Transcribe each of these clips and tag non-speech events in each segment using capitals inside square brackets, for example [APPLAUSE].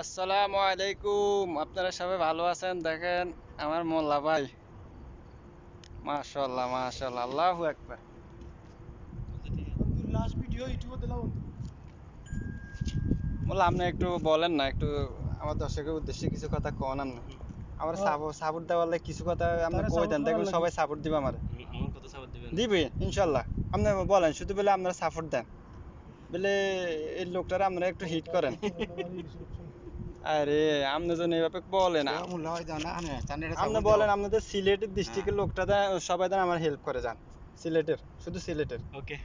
আসসালামু আলাইকুম। আপনারা সবাই ভালো আছেন? দেখেন আমার মোল্লা ভাই। মাশাল্লাহ মাশাল্লাহ আল্লাহু বন্ধুর লাস্ট ভিডিও ইউটিউবে দিলাম। মোল্লা আপনি একটু বলেন না একটু আমার দর্শকের উদ্দেশ্যে কিছু কথা কন আপনি। আমার হ্যাঁ। সাপোর্ট দেওয়ার লাগে কিছু কথা আপনি কই দেন দেখবেন সবাই সাপোর্ট দিবে আমার। আমার কথা সাপোর্ট দিবেন? দিবে ইনশাল্লাহ আপনি বলেন শুধু বলে আপনারা সাপোর্ট দেন। বলে এই লোকটারা আপনারা একটু হিট করেন। [LAUGHS] [LAUGHS] আরে আপনি যেন এইভাবে বলেন আপনি বলেন আপনাদের সিলেটের ডিস্ট্রিক্টের লোকটা দা- সবাই দেন আমার হেল্প করে যান সিলেটের শুধু সিলেটের। ওকে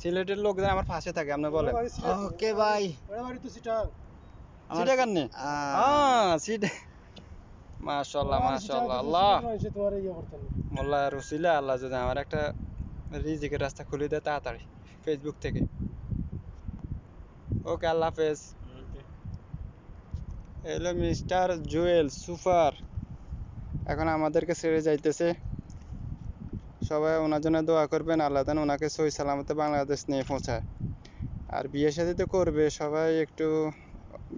সিলেটের লোক যেন আমার পাশে থাকে আপনি বলেন। ওকে ভাই বাড়ি তো সিটা সিটে কান্নে হ্যাঁ সিটে মাশাল্লাহ মাশাল্লাহ আল্লাহ। মোল্লা রসিলা আল্লাহ যদি আমার একটা রিজিকের রাস্তা খুলে দেয় তাড়াতাড়ি ফেসবুক থেকে। ওকে আল্লাহ হাফেজ। Hello mister Jewel super. এখন আমাদেরকে ছেড়ে যাইতেছে। সবাই ওনার জন্য দোয়া করবেন আল্লাহ যেন ওনাকে সই সালামতে বাংলাদেশ নিয়ে পৌঁছায়। আর বিয়ে সাথে তো করবে সবাই একটু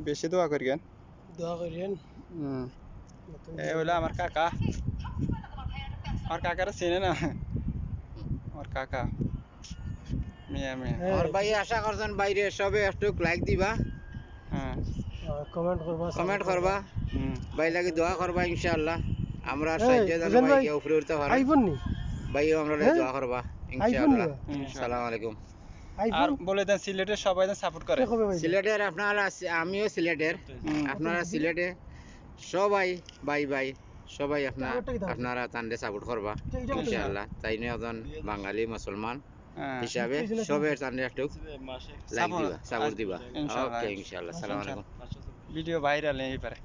বেশি দোয়া করিয়েন দোয়া করিয়েন হুম। এ হলো আমার কাকা। আমার কাকারা চেনে না? আমার কাকা। মিয়া মিয়া। আর ভাই আশা করছেন বাইরে সবে একটু লাইক দিবা। হ্যাঁ। কমেন্ট করবা কমেন্ট করবা। ভাই লাগে দোয়া করবা ইনশাআল্লাহ। আমরা সাহায্য ভাই, ভাই উপরে উঠতে পারে। আইফোন নি? ভাইও আমরা লাগে হ্যাঁ? দোয়া করবা ইনশাআল্লাহ। আসসালামু আলাইকুম। আর বলে দেন সিলেটের সবাই দেন সাপোর্ট করে। কে ভাই? সিলেটের আপনারা আমিও সিলেটের। আপনারা সিলেটে সবাই ভাই ভাই সবাই আপনার কি? আপনারা তান্ডে সাপোর্ট করবা ইনশাআল্লাহ। তাই নিয়ে একজন বাঙালি মুসলমান। হ্যাঁ হিসাবে বুঝতে পেরেছি। সবের তান্ডে একটু লাইক Support- দিবা সাপোর্ট দিবা। ইনশাআল্লাহ। ওকে ইনশাআল্লাহ। আসসালামু আলাইকুম। ভিডিও ভাইরাল এই পারে।